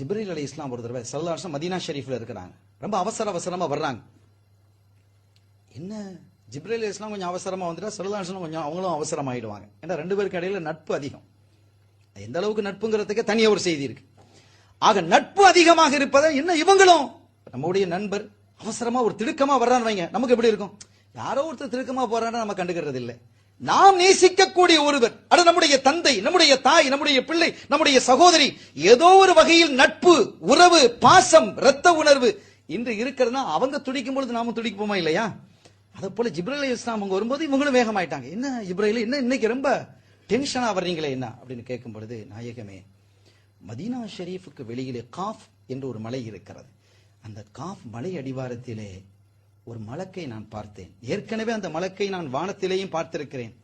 ஜிப்ரீல் அலி இஸ்லாம் ஒரு தடவை சல்லாசம் மதீனா ஷெரீஃபில் இருக்கிறாங்க. ரொம்ப அவசர அவசரமாக வர்றாங்க. என்ன? ஜிப்ரீல் அலி இஸ்லாம் கொஞ்சம் அவசரமாக வந்துட்டா சல்லாசனும் கொஞ்சம் அவங்களும் அவசரமாயிடுவாங்க. ஏன்னா ரெண்டு பேருக்கு இடையில நட்பு அதிகம். எந்த அளவுக்கு நட்புங்கிறதுக்கு தனியாக ஒரு செய்தி இருக்கு. ஆக நட்பு அதிகமாக இருப்பதை என்ன இவங்களும்? நம்முடைய நண்பர் அவசரமாக ஒரு திடுக்கமாக வர்றான்னு வைங்க. நமக்கு எப்படி இருக்கும்? யாரோ ஒருத்தர் திருக்கமாக போறான்னு நம்ம கண்டுக்கிறது இல்லை நாம் நேசிக்கக்கூடிய ஒருவர் அது நம்முடைய தந்தை நம்முடைய தாய் நம்முடைய பிள்ளை நம்முடைய சகோதரி ஏதோ ஒரு வகையில் நட்பு உறவு பாசம் இரத்த உணர்வு இன்று இருக்கிறதுனா அவங்க துடிக்கும் பொழுது நாமும் துடிப்போமா இல்லையா? அதை போல ஜிப்ரல் இஸ்லாம் அவங்க வரும்போது இவங்களும் வேகமாயிட்டாங்க. என்ன ஜிப்ரல்? என்ன இன்னைக்கு ரொம்ப டென்ஷனா வர்றீங்களே என்ன? அப்படின்னு கேட்கும் பொழுது நாயகமே மதீனா ஷெரீஃபுக்கு வெளியிலே காஃப் என்று ஒரு மலை இருக்கிறது. அந்த காஃப் மலை அடிவாரத்திலே ஒரு மலக்கை நான் பார்த்தேன். ஏற்கனவே அந்த மலக்கை நான் வானத்திலேயும் பார்த்திருக்கிறேன்.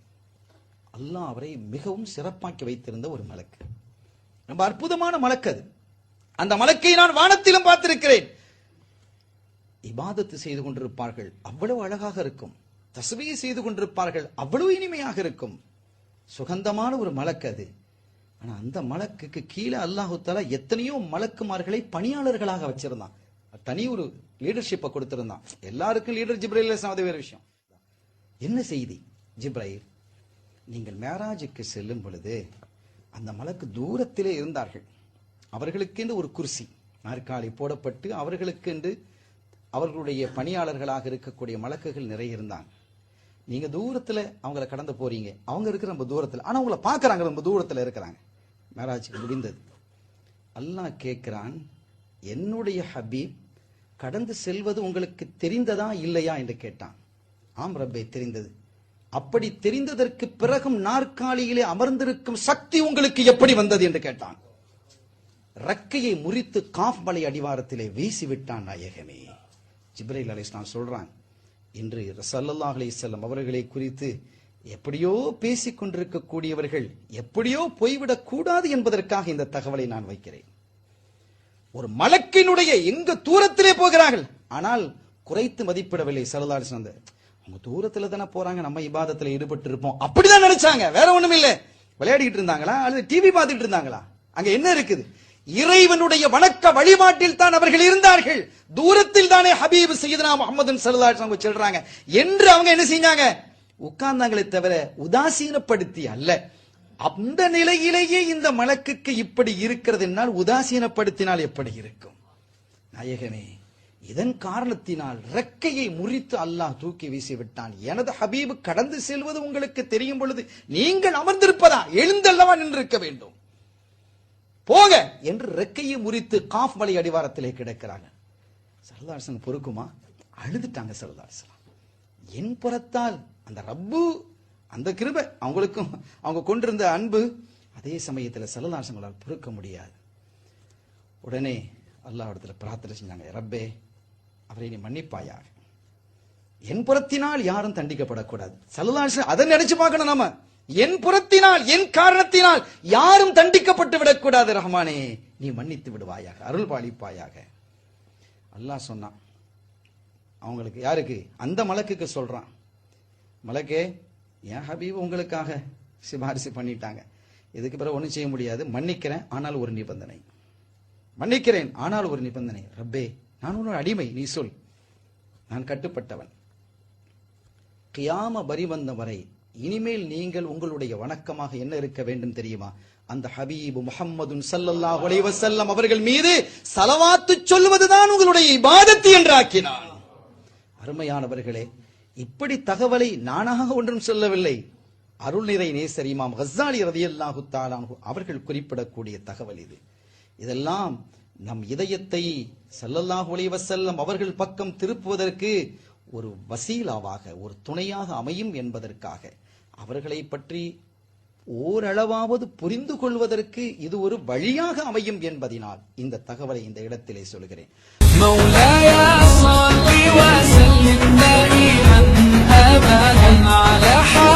அல்லாஹ் அவரை மிகவும் சிறப்பாக்கி வைத்திருந்த ஒரு மலக்கு. ரொம்ப அற்புதமான மலக்கு அது. அந்த மலக்கை நான் வானத்திலும் பார்த்திருக்கிறேன். இபாதத்து செய்து கொண்டிருப்பார்கள். அவ்வளவு அழகாக இருக்கும். தசுவையை செய்து கொண்டிருப்பார்கள். அவ்வளவு இனிமையாக இருக்கும். சுகந்தமான ஒரு மலக்கு அது. ஆனா அந்த மலக்குக்கு கீழே அல்லாஹு தாலா எத்தனையோ மலக்குமார்களை பணியாளர்களாக வச்சிருந்தான். தனி ஒரு லீடர்ஷிப்பை கொடுத்திருந்தான். எல்லாருக்கும் லீடர் ஜிப்ரைல் அது வேற விஷயம். என்ன செய்தி? ஜிப்ரைல் நீங்கள் மேராஜுக்கு செல்லும் பொழுது அந்த மலக்கு தூரத்திலே இருந்தார்கள். அவர்களுக்கென்று ஒரு குர்சி நாற்காலி போடப்பட்டு அவர்களுக்கென்று அவர்களுடைய பணியாளர்களாக இருக்கக்கூடிய மலக்குகள் நிறைய இருந்தாங்க. நீங்க தூரத்துல அவங்கள கடந்து போறீங்க. அவங்க இருக்கிற ரொம்ப தூரத்துல. ஆனா அவங்கள பாக்குறாங்க ரொம்ப தூரத்துல இருக்கிறாங்க. மேராஜுக்கு முடிந்தது. அல்லாஹ் கேட்கிறான் என்னுடைய ஹபீப் கடந்து செல்வது உங்களுக்கு தெரிந்ததா இல்லையா என்று கேட்டான். ஆம் ரப்பே தெரிந்தது. அப்படி தெரிந்ததற்கு பிறகும் நாற்காலியிலே அமர்ந்திருக்கும் சக்தி உங்களுக்கு எப்படி வந்தது என்று கேட்டான். ரக்கையை முறித்து காஃப் மலை அடிவாரத்திலே வீசி விட்டான் நாயகமே ஜிப்ரைல் அலிஸ்லாம் சொல்றான் இன்று சல்லல்லாஹ் அலைஹிஸ்ஸலாம் அவர்களை குறித்து எப்படியோ பேசிக் கொண்டிருக்கக்கூடியவர்கள் எப்படியோ போய்விடக் கூடாது என்பதற்காக இந்த தகவலை நான் வைக்கிறேன். ஒரு மலக்கினுடைய எங்க தூரத்திலே போகிறார்கள். ஆனால் குறைத்து மதிப்பிடவில்லை சல்லல்லாஹு அலைஹி அவங்க தூரத்துல தானே போறாங்க நம்ம இபாதத்துல ஈடுபட்டு இருப்போம் அப்படிதான் நினைச்சாங்க வேற ஒண்ணும் இல்ல. விளையாடிட்டு இருந்தாங்களா? அல்லது டிவி பார்த்துட்டு இருந்தாங்களா? அங்க என்ன இருக்குது? இறைவனுடைய வணக்க வழிபாட்டில் தான் அவர்கள் இருந்தார்கள். தூரத்தில் தானே ஹபீப் சையதுனா முகமது சல்லல்லாஹு சொல்றாங்க. என்று அவங்க என்ன செஞ்சாங்க? உட்கார்ந்தாங்களே தவிர உதாசீனப்படுத்தி அல்ல. அந்த நிலையிலேயே இந்த மலக்குக்கு இப்படி இருக்கிறது என்னால் உதாசீனப்படுத்தினால் எப்படி இருக்கும்? நாயகமே இதன் காரணத்தினால் ரெக்கையை முறித்து அல்லாஹ் தூக்கி வீசி விட்டான் எனது ஹபீபு கடந்து செல்வது உங்களுக்கு தெரியும் பொழுது நீங்கள் அமர்ந்திருப்பதா? எழுந்தல்லவா நின்றிருக்க வேண்டும். போக என்று ரெக்கையை முறித்து காஃப் மலை அடிவாரத்திலே கிடக்கிறாங்க. சரதாசன் பொறுக்குமா? அழுதுட்டாங்க சரதாசன் என் புறத்தால் அந்த ரப்பு அந்த கிருபை அவங்களுக்கும் அவங்க கொண்டிருந்த அன்பு அதே சமயத்தில் சரதாசங்களால் பொறுக்க முடியாது. உடனே அல்லாவிடத்தில் பிரார்த்தனை செஞ்சாங்க ரப்பே அவரை நீ மன்னிப்பாயாக. என் புறத்தினால் யாரும் தண்டிக்கப்படக்கூடாது. சல்லல்லாஹு அதை நினைச்சு பார்க்கணும் நாம. என் புறத்தினால் என் காரணத்தினால் யாரும் தண்டிக்கப்பட்டு விடக்கூடாது ரஹ்மானே நீ மன்னித்து விடுவாயாக அருள் பாலிப்பாயாக. அல்லாஹ் சொன்னான். அவங்களுக்கு யாருக்கு? அந்த மலக்குக்கு சொல்றான். மலக்கே என் ஹபீப் உங்களுக்காக சிபாரிசு பண்ணிட்டாங்க? இதுக்கு பிறகு ஒன்றும் செய்ய முடியாது. மன்னிக்கிறேன் ஆனால் ஒரு நிபந்தனை. மன்னிக்கிறேன் ஆனால் ஒரு நிபந்தனை. ரப்பே நான் உன்னோட அடிமை நீ சொல். நான் கட்டுப்பட்டவன். கியாம பரி வந்த வரை இனிமேல் நீங்கள் உங்களுடைய வணக்கமாக என்ன இருக்க வேண்டும் தெரியுமா? அந்த ஹபீபு முஹம்மதுன் ஸல்லல்லாஹு செல்லம் அவர்கள் மீது சலவாத்து சொல்வதுதான் உங்களுடைய இபாதத்து என்று ஆக்கினான் அருமையானவர்களே இப்படி தகவலை நானாக ஒன்றும் சொல்லவில்லை. அருள்நிறை நேசர் இமாம் ஹஸ்ஸாலி ரதியல்லாஹு தாலானு அவர்கள் குறிப்பிடக்கூடிய தகவல் இது. இதெல்லாம் நம் இதயத்தை ஸல்லல்லாஹு அலைஹி செல்லம் அவர்கள் பக்கம் திருப்புவதற்கு ஒரு வசீலாவாக ஒரு துணையாக அமையும் என்பதற்காக அவர்களை பற்றி ஓரளவாவது புரிந்து கொள்வதற்கு இது ஒரு வழியாக அமையும் என்பதினால் இந்த தகவலை இந்த இடத்திலே சொல்கிறேன். دائما أبدا على حال